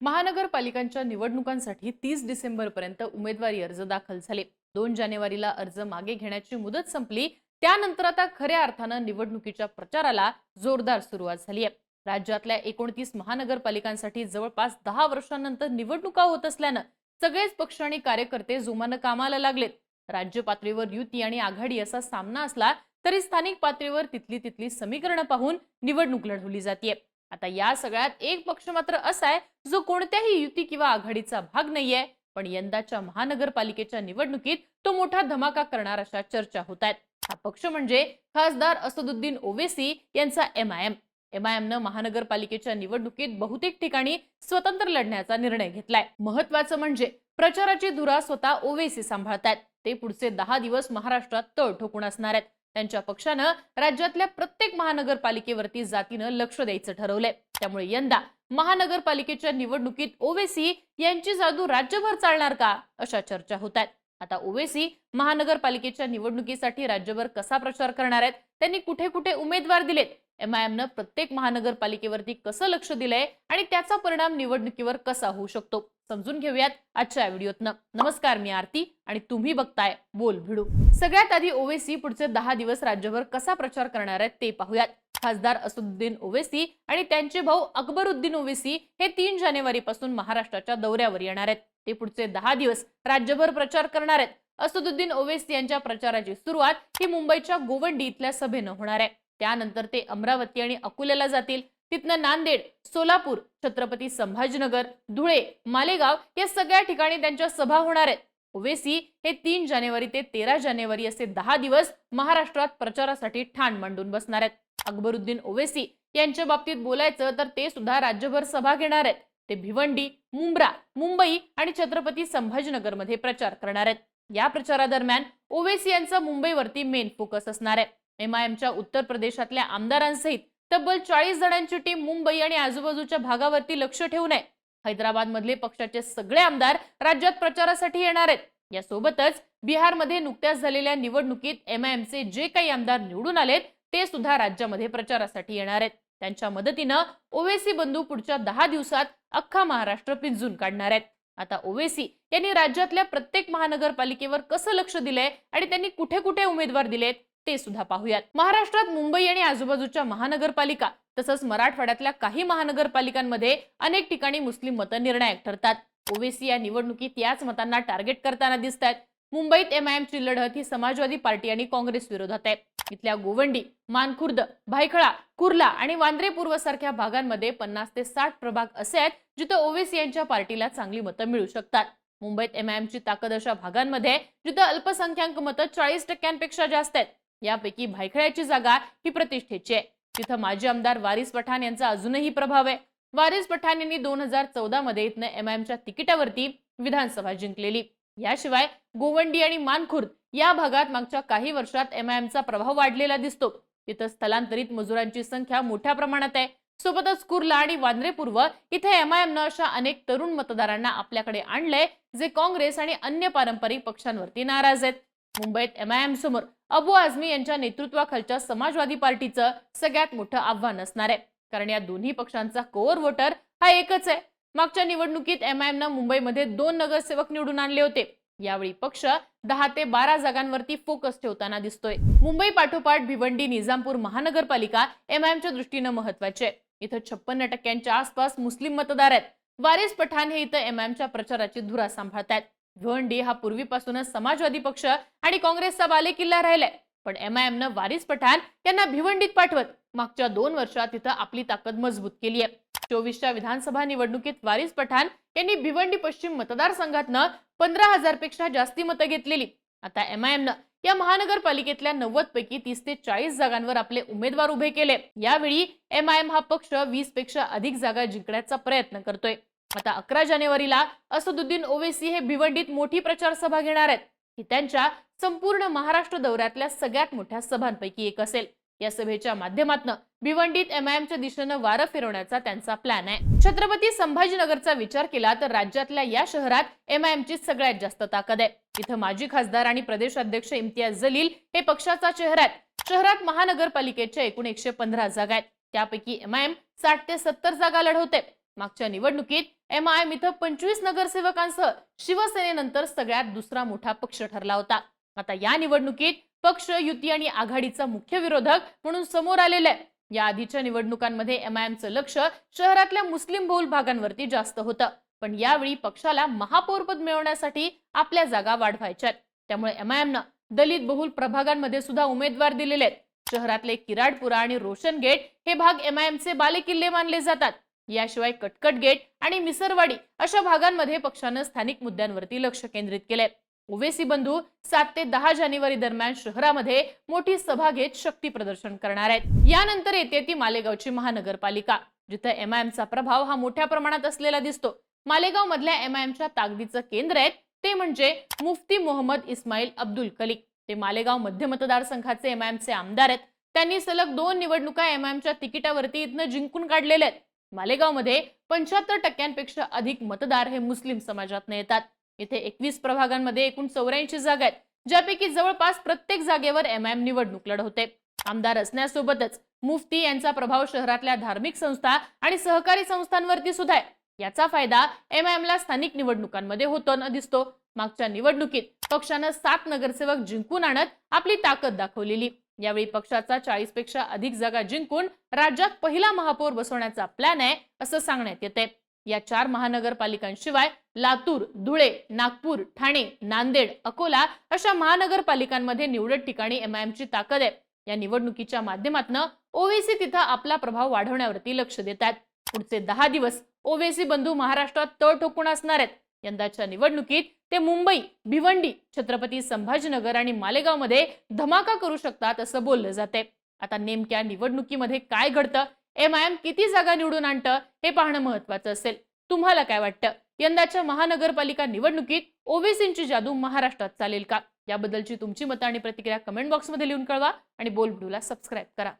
महानगरपालिकांच्या निवडणुकांसाठी तीस डिसेंबरपर्यंत उमेदवारी अर्ज दाखल झाले. दोन जानेवारीला अर्ज मागे घेण्याची मुदत संपली. त्यानंतर आता खऱ्या अर्थानं निवडणुकीच्या प्रचाराला जोरदार सुरुवात झाली आहे. राज्यातल्या एकोणतीस महानगरपालिकांसाठी जवळपास दहा वर्षांनंतर निवडणुका होत असल्यानं सगळेच पक्ष आणि कार्यकर्ते जोमानं कामाला लागलेत. राज्य पातळीवर युती आणि आघाडी असा सामना असला तरी स्थानिक पातळीवर तिथली तिथली समीकरणं पाहून निवडणूक लढवली जाते आता या सगळ्यात एक पक्ष मात्र असा आहे जो कोणत्याही युती किंवा आघाडीचा भाग नाहीये पण यंदाच्या महानगरपालिकेच्या निवडणुकीत तो मोठा धमाका करणार अशा चर्चा होत आहेत. हा पक्ष म्हणजे खासदार असदुद्दीन ओवेसी यांचा M I M. M I एमनं महानगरपालिकेच्या निवडणुकीत बहुतेक ठिकाणी स्वतंत्र लढण्याचा निर्णय घेतलाय. महत्वाचं म्हणजे प्रचाराची धुरा स्वतः ओवेसी सांभाळतायत. ते पुढचे दहा दिवस महाराष्ट्रात तळ ठोकून असणार आहेत. त्यांच्या पक्षानं राज्यातल्या प्रत्येक महानगरपालिकेवरती जातीनं लक्ष द्यायचं ठरवलंय. त्यामुळे यंदा महानगरपालिकेच्या निवडणुकीत ओवेसी यांची जादू राज्यभर चालणार का अशा चर्चा होत आहेत आता ओवेसी महानगरपालिकेच्या निवडणुकीसाठी राज्यभर कसा प्रचार करणार आहेत त्यांनी कुठे कुठे उमेदवार दिलेत? एमआयएमनं प्रत्येक महानगरपालिकेवरती कसं लक्ष दिलंय आणि त्याचा परिणाम निवडणुकीवर कसा होऊ शकतो? समजून घेऊयात आजच्या व्हिडिओतनं. नमस्कार मी आरती आणि तुम्ही बघताय बोल भिडू. सगळ्यात आधी ओवेसी पुढचे दहा दिवस राज्यभर कसा प्रचार करणार आहेत ते पाहूयात. खासदार असदुद्दीन ओवेसी आणि त्यांचे भाऊ अकबरुद्दीन ओवेसी हे तीन जानेवारी पासून महाराष्ट्राच्या दौऱ्यावर येणार आहेत. ते पुढचे दहा दिवस राज्यभर प्रचार करणार आहेत. असदुद्दीन ओवेसी यांच्या प्रचाराची सुरुवात ही मुंबईच्या गोवंडी इथल्या सभेनं होणार आहे. त्यानंतर ते अमरावती आणि अकोल्याला जातील. तिथनं नांदेड सोलापूर छत्रपती संभाजीनगर धुळे मालेगाव या सगळ्या ठिकाणी त्यांच्या सभा होणार आहेत. ओवेसी हे तीन जानेवारी ते तेरा जानेवारी असे दहा दिवस महाराष्ट्रात प्रचारासाठी ठाण मांडून बसणार आहेत. अकबरुद्दीन ओवेसी यांच्या बाबतीत बोलायचं तर ते सुद्धा राज्यभर सभा घेणार आहेत. ते भिवंडी मुंब्रा मुंबई आणि छत्रपती संभाजीनगरमध्ये प्रचार करणार आहेत. या प्रचारादरम्यान ओवेसी यांचा मुंबईवरती मेन फोकस असणार आहे. एमआयएमच्या उत्तर प्रदेशातल्या आमदारांसहित तब्बल चाळीस जणांची टीम मुंबई आणि आजूबाजूच्या भागावरती लक्ष ठेवून आहे. हैदराबाद मधले पक्षाचे सगळे आमदार राज्यात प्रचारासाठी येणार आहेत. यासोबतच बिहारमध्ये नुकत्याच झालेल्या निवडणुकीत एमआयएमचे जे काही आमदार निवडून आलेत ते सुद्धा राज्यामध्ये प्रचारासाठी येणार आहेत. त्यांच्या मदतीनं ओवेसी बंधू पुढच्या दहा दिवसात अख्खा महाराष्ट्र पिंजून काढणार आहेत. आता ओवेसी यांनी राज्यातल्या प्रत्येक महानगरपालिकेवर कसं लक्ष दिलंय आणि त्यांनी कुठे कुठे उमेदवार दिलेत ते सुद्धा पाहूयात. महाराष्ट्रात मुंबई आणि आजूबाजूच्या महानगरपालिका तसंच मराठवाड्यातल्या काही महानगरपालिकांमध्ये अनेक ठिकाणी मुस्लिम मतं निर्णायक ठरतात. ओवेसी या निवडणुकीत याच मतांना टार्गेट करताना दिसत आहेत मुंबईत एमआयएमची लढत ही समाजवादी पार्टी आणि काँग्रेस विरोधात आहे. इथल्या गोवंडी मानखुर्द भायखळा कुर्ला आणि वांद्रे पूर्व सारख्या भागांमध्ये पन्नास ते साठ प्रभाग असे आहेत जिथं ओवेसी यांच्या पार्टीला चांगली मतं मिळू शकतात. मुंबईत एमआयएमची ताकद अशा भागांमध्ये जिथं अल्पसंख्याक मतं चाळीस टक्क्यांपेक्षा जास्त आहेत. यापैकी भायखळ्याची जागा ही प्रतिष्ठेची आहे. तिथं माजी आमदार वारिस पठाण यांचा अजूनही प्रभाव आहे. वारिस पठाण यांनी दोन हजार चौदा मध्ये इथनं एमआयएमच्या तिकिटावरती विधानसभा जिंकलेली. याशिवाय गोवंडी आणि मानखुर्द या भागात मागच्या काही वर्षात एमआयएमचा प्रभाव वाढलेला दिसतो. तिथं स्थलांतरित मजुरांची संख्या मोठ्या प्रमाणात आहे. सोबतच कुर्ला आणि वांद्रे पूर्व इथे एमआयएमनं अशा अनेक तरुण मतदारांना आपल्याकडे आणलंय जे काँग्रेस आणि अन्य पारंपरिक पक्षांवरती नाराज आहेत. मुंबईत एमआयएम समोर अबू आझमी यांच्या नेतृत्वाखालच्या समाजवादी पार्टीचं सगळ्यात मोठं आव्हान असणार आहे. कारण या दोन्ही पक्षांचा कोअर वोटर हा एकच आहे. मागच्या निवडणुकीत एमआयएमनं मुंबईमध्ये दोन नगरसेवक निवडून आणले होते. यावेळी पक्ष दहा ते बारा जागांवरती फोकस ठेवताना दिसतोय. मुंबई पाठोपाठ भिवंडी निजामपूर महानगरपालिका एमआयएमच्या दृष्टीनं महत्वाची आहे. इथं छप्पन्न टक्क्यांच्या आसपास मुस्लिम मतदार आहेत. वारिस पठाण हे इथं एमआयएमच्या प्रचाराची धुरा सांभाळतायत. भिवंडी हा पूर्वीपासूनच समाजवादी पक्ष आणि काँग्रेसचा बालेकिल्ला राहिलाय. पण एमआयएमनं वारिस पठाण यांना भिवंडीत पाठवत मागच्या दोन वर्षात तिथं आपली ताकद मजबूत केली आहे चोवीसच्या विधानसभा निवडणुकीत वारिस पठाण यांनी भिवंडी पश्चिम मतदारसंघातनं पंधरा हजारपेक्षा जास्ती मतं घेतलेली. आता एमआयएमनं या महानगरपालिकेतल्या नव्वद पैकी तीस ते चाळीस जागांवर आपले उमेदवार उभे केले. यावेळी एमआयएम हा पक्ष वीसपेक्षा अधिक जागा जिंकण्याचा प्रयत्न करतोय. आता अकरा जानेवारीला असदुद्दीन ओवेसी हे भिवंडीत मोठी प्रचार सभा घेणार आहेत. ही त्यांच्या संपूर्ण महाराष्ट्र दौऱ्यातल्या सगळ्यात मोठ्या सभांपैकी एक असेल. या सभेच्या माध्यमातून भिवंडीत एमआयएमच्या दिशेनं वारं फिरवण्याचा त्यांचा प्लॅन आहे. छत्रपती संभाजीनगरचा विचार केला तर राज्यातल्या या शहरात एमआयएमची सगळ्यात जास्त ताकद आहे. इथं माजी खासदार आणि प्रदेश अध्यक्ष इम्तियाज जलील हे पक्षाचा चेहरा आहेत. शहरात महानगरपालिकेच्या एकूण एकशे पंधरा जागा आहेत. त्यापैकी एमआयएम साठ ते सत्तर जागा लढवते मागच्या निवडणुकीत एम आय एम इथं पंचवीस नगरसेवकांसह शिवसेनेनंतर सगळ्यात दुसरा मोठा पक्ष ठरला होता. आता या निवडणुकीत पक्ष युती आणि आघाडीचा मुख्य विरोधक म्हणून समोर आलेला आहे. या आधीच्या निवडणुकांमध्ये एमआयएमचं लक्ष शहरातल्या मुस्लिम बहुल भागांवरती जास्त होतं. पण यावेळी पक्षाला महापौरपद मिळवण्यासाठी आपल्या जागा वाढवायच्या आहेत. त्यामुळे एमआयएमनं दलित बहुल प्रभागांमध्ये सुद्धा उमेदवार दिलेले आहेत. शहरातले किराडपुरा आणि रोशन गेट हे भाग एमआयएमचे बालेकिल्ले मानले जातात. याशिवाय कटकट गेट आणि मिसरवाडी अशा भागांमध्ये पक्षानं स्थानिक मुद्द्यांवरती लक्ष केंद्रित केलंय. ओवेसी बंधू सात ते दहा जानेवारी दरम्यान शहरामध्ये मोठी सभा घेत शक्ती प्रदर्शन करणार आहेत. यानंतर येते ती मालेगावची महानगरपालिका जिथं एमआयएमचा प्रभाव हा मोठ्या प्रमाणात असलेला दिसतो. मालेगाव मधल्या एमआयएमच्या ताकदीचं केंद्र आहे ते म्हणजे मुफ्ती मोहम्मद इस्माईल अब्दुल कलिक ते मालेगाव मध्य मतदारसंघाचे एमआयएमचे आमदार आहेत. त्यांनी सलग दोन निवडणुका एमआयएमच्या तिकिटावरती इथनं जिंकून काढलेले आहेत. मालेगावमध्ये पंच्याहत्तर टक्क्यांपेक्षा अधिक मतदार हे मुस्लिम समाजातनं येतात. इथे एकवीस प्रभागांमध्ये एकूण चौऱ्याऐंशी जागा आहेत ज्यापैकी जवळपास प्रत्येक जागेवर एम आयएम निवडणूक लढवते. आमदार असण्यासोबतच मुफ्ती यांचा प्रभाव शहरातल्या धार्मिक संस्था आणि सहकारी संस्थांवरती सुद्धा आहे. याचा फायदा एम आय एम ला स्थानिक निवडणुकांमध्ये होताना दिसतो. मागच्या निवडणुकीत पक्षानं सात नगरसेवक जिंकून आणत आपली ताकद दाखवलेली. यावेळी पक्षाचा चाळीसपेक्षा अधिक जागा जिंकून राज्यात पहिला महापौर बसवण्याचा प्लॅन आहे असं सांगण्यात येते या चार महानगरपालिकांशिवाय लातूर धुळे नागपूर ठाणे नांदेड अकोला अशा महानगरपालिकांमध्ये निवडक ठिकाणी एमआयएमची ताकद आहे. या निवडणुकीच्या माध्यमातून ओवेसी तिथं आपला प्रभाव वाढवण्यावरती लक्ष देत आहेत. पुढचे दहा दिवस ओवेसी बंधू महाराष्ट्रात तळ ठोकून असणार आहेत. यंदाच्या निवडणुकीत ते मुंबई भिवंडी छत्रपती संभाजीनगर आणि मालेगावमध्ये धमाका करू शकतात असं बोललं जाते आता नेमक्या निवडणुकीमध्ये काय घडतं? एम आयम किती जागा निवडून आणतं? हे पाहणं महत्वाचं असेल. तुम्हाला काय वाटतं? यंदाच्या महानगरपालिका निवडणुकीत ओवेसींची जादू महाराष्ट्रात चालेल का? याबद्दलची तुमची मतं आणि प्रतिक्रिया कमेंट बॉक्समध्ये लिहून कळवा आणि बोल सबस्क्राईब करा.